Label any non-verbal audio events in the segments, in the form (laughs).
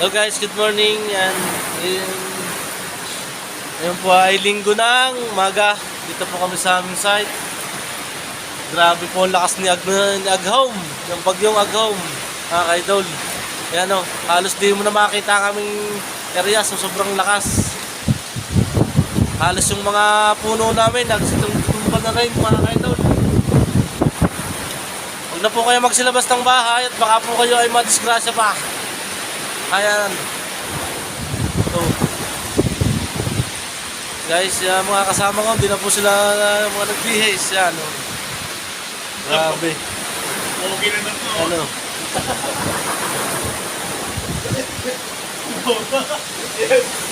Hello guys, good morning. Yan. Ayun, po ay linggo ng maga. Dito po kami sa aming site. Grabe po ang lakas ni, Ag Aghom. Yung bagyong Aghom. Mga kaidol. Yan o. Halos di mo na makita ang aming area so sobrang lakas. Halos yung mga puno namin nagsitumba na rin mga kaidol. Huwag na po kayo magsilabas ng bahay at baka po kayo ay madisgrasya pa. Ayan. So, guys, yung mga kasama ko, di na po sila uh, mga nagbihis. Yan, oh. Grabe. Okay na to. Ano?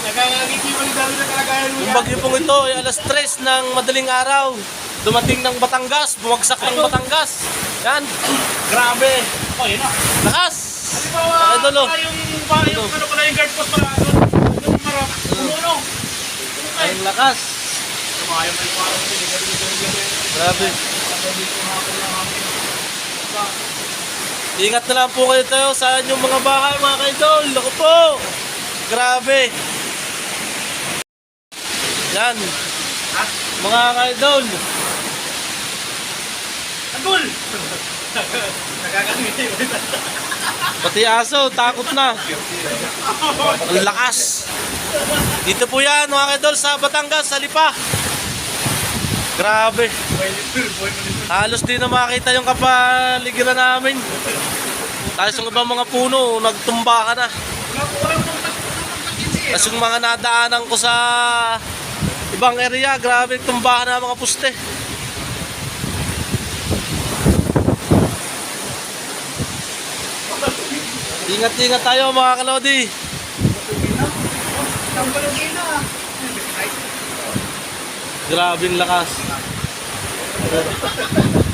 Nakakagigi mo dami na kalagayan mo Yung bagyo pong ito ay alas 3 ng madaling araw. Dumating ng Batangas, bumagsak ng Batangas. Yan. Grabe. Oh, yun na. Lakas. Halimbawa, Ay, dolo. pala yung, yung, Ano? pala yung guard post pala doon. Yung marap, umuno. Ay, lakas. Kumayan pa yung parang gabi-gabi-gabi. Grabe. Gabi hapon. Ingat na lang po kayo tayo sa inyong mga bahay, mga kaidol. Ako po. Grabe. Yan. Mga kaidol. Nakakangiti mo rin. Pati aso, takot na. Ang lakas. Dito po yan, mga kaidol, sa Batangas, sa Lipa. Grabe. Halos di na makita yung kapaligiran namin. Tapos yung ibang mga puno, nagtumba ka na. Tapos yung mga nadaanan ko sa ibang area, grabe tumbahan na mga puste. Ingat-ingat tayo mga kalodi. Grabe ang lakas. (laughs)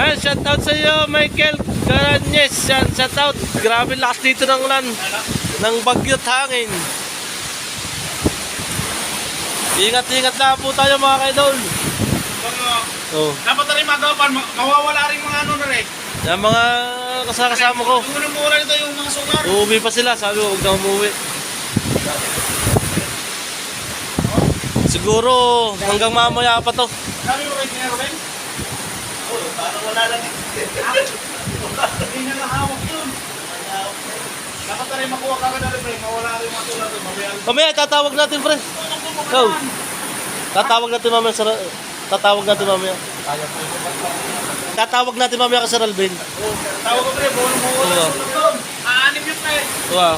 Ay, shout out sa iyo, Michael Garanyes. Yan, shout out. Grabe lakas dito ng ulan. Ng bagyo at hangin. Ingat-ingat na po tayo mga kaidol. Oh. Dapat na rin magapan, ma- mawawala rin mga ano na rin. Yan mga kasakasama ko. Yung mura nito yung mga solar. Uuwi pa sila, sabi ko huwag na umuwi. Siguro hanggang mamaya pa to. Sabi mo kay Kaya Ruben? Oo, parang wala lang. Hindi na nahawak yun. Dapat na rin makuha ka na rin, pre. Mawala rin mga. Mamaya Mamaya tatawag natin, pre. Go. Tatawag natin mamaya sa tatawag natin mamaya. Tatawag natin mamaya ka sa Alvin. Tawag ko pre, buwan mo wala Oo. Aanim yun pre. Wow.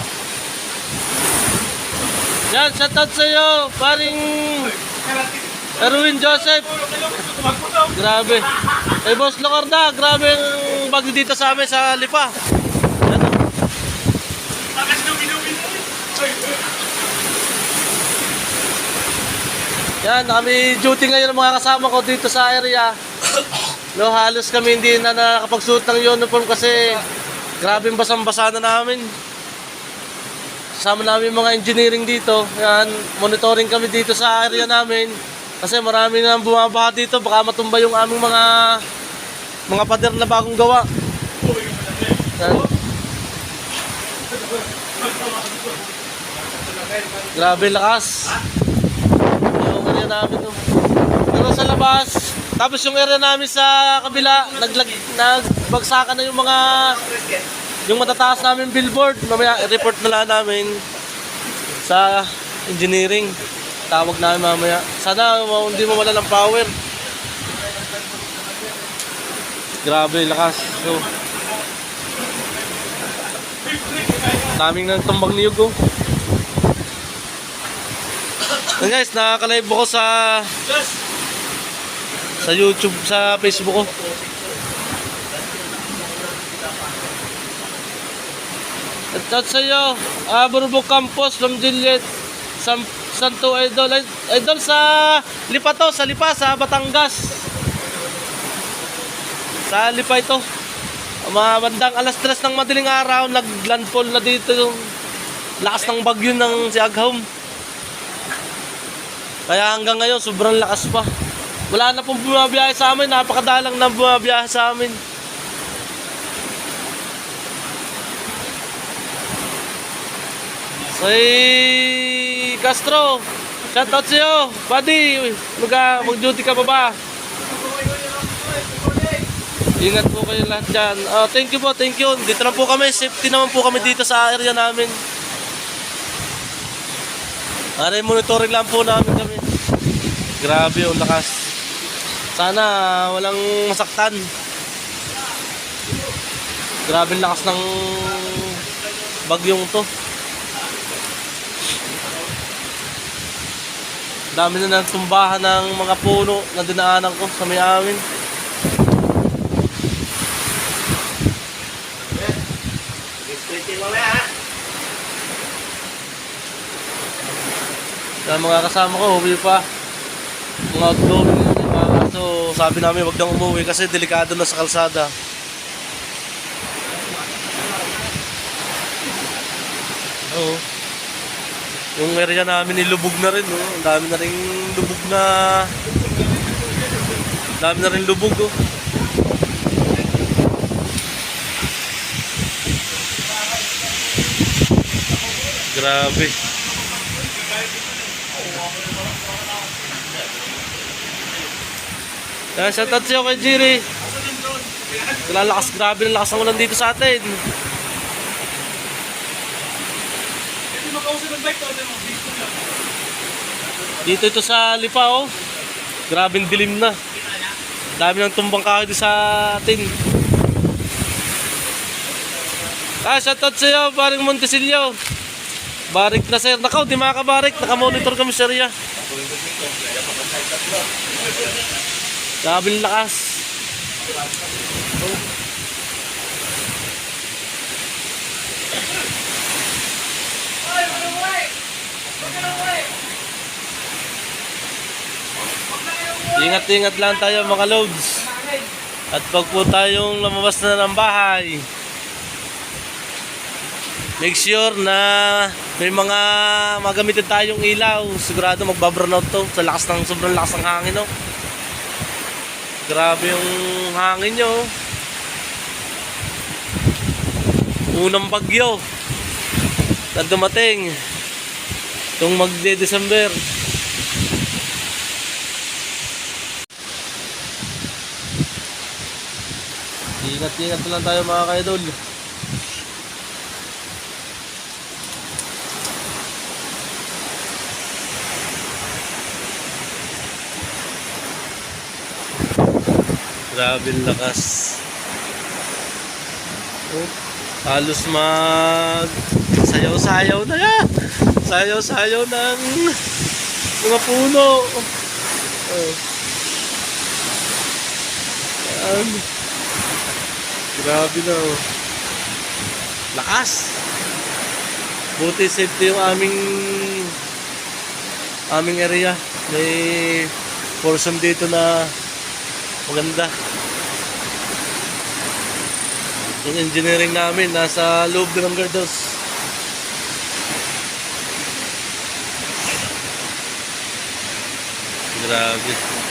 Yan, shout out sa iyo, paring Erwin Joseph. Grabe. Eh, Boss Locarda, grabe ang bagyo dito sa amin sa Lipa. Ano? Bakas dumi-dumi mo. Yan, kami duty ngayon ng mga kasama ko dito sa area. No, halos kami hindi na nakapagsuot ng uniform kasi grabe basang-basa na namin. Kasama namin mga engineering dito. Yan, monitoring kami dito sa area namin. Kasi marami na bumabaha dito, baka matumba yung aming mga mga pader na bagong gawa. Yan. Grabe lakas. Yung area namin no. Pero sa labas, tapos yung area namin sa kabila, naglag, nagbagsakan na yung mga yung matataas namin billboard. Mamaya i-report na lang namin sa engineering. Tawag namin mamaya. Sana hindi mo wala ng power. Grabe, lakas. So, daming nang tumbang niyog oh. Yan guys, nakaka-live ako sa sa YouTube, sa Facebook ko. At at sa iyo, uh, Burbog Campos, Lamjiliet, San, Santo Idol. Idol sa Lipa to, sa Lipa, sa Batangas. Sa Lipa ito. Mga bandang alas 3 ng madaling araw, naglandfall na dito yung lakas ng bagyo ng si Agham. Kaya hanggang ngayon, sobrang lakas pa. Wala na pong bumabiyahe sa amin. Napakadalang na bumabiyahe sa amin. Say Castro, shout out sa iyo. Buddy, mag, ah, mag-duty ka pa ba? Ingat po kayo lahat dyan. Uh, thank you po, thank you. Dito na po kami. Safety naman po kami dito sa area namin. Aray, monitoring lang po namin kami. Grabe yung lakas. Sana walang masaktan. Grabe ang lakas ng bagyong to. Dami na ng tumbahan ng mga puno na dinaanan ko sa may amin. Kaya mga kasama ko, uwi pa. Mga yun. eh, mga kaso sabi namin wag nang umuwi kasi delikado na sa kalsada. Oo. Yung area namin nilubog na rin, oh. Ang dami na rin lubog na... dami na rin lubog, oh. Grabe. Kaya shoutout sa'yo kay Jiri. Lalakas, grabe ng lakas ng ulan dito sa atin. Dito ito sa Lipa, oh. Grabing dilim na. Dami ng tumbang kahoy dito sa atin. Ah, shoutout sa'yo, Baring Montesilio. Barik na sir. Nakaw, di makakabarik. Nakamonitor kami sa area. Grabing lakas. Ingat-ingat lang tayo mga loads. At pag po tayong lumabas na ng bahay, make sure na may mga magamitin tayong ilaw. Sigurado magbabrownout to sa lakas ng sobrang lakas ng hangin. No? Grabe yung hangin nyo. Unang bagyo na dumating itong magde-December. Ingat-ingat lang tayo mga kaidol. Grabe lakas. Oh, halos mag sayaw-sayaw na yan. Sayaw-sayaw ng mga puno. Oh. Ayan. Grabe na oh. Lakas. Buti safety yung aming aming area. May portion dito na maganda. Yung engineering namin nasa loob din ng Gardos. Grabe.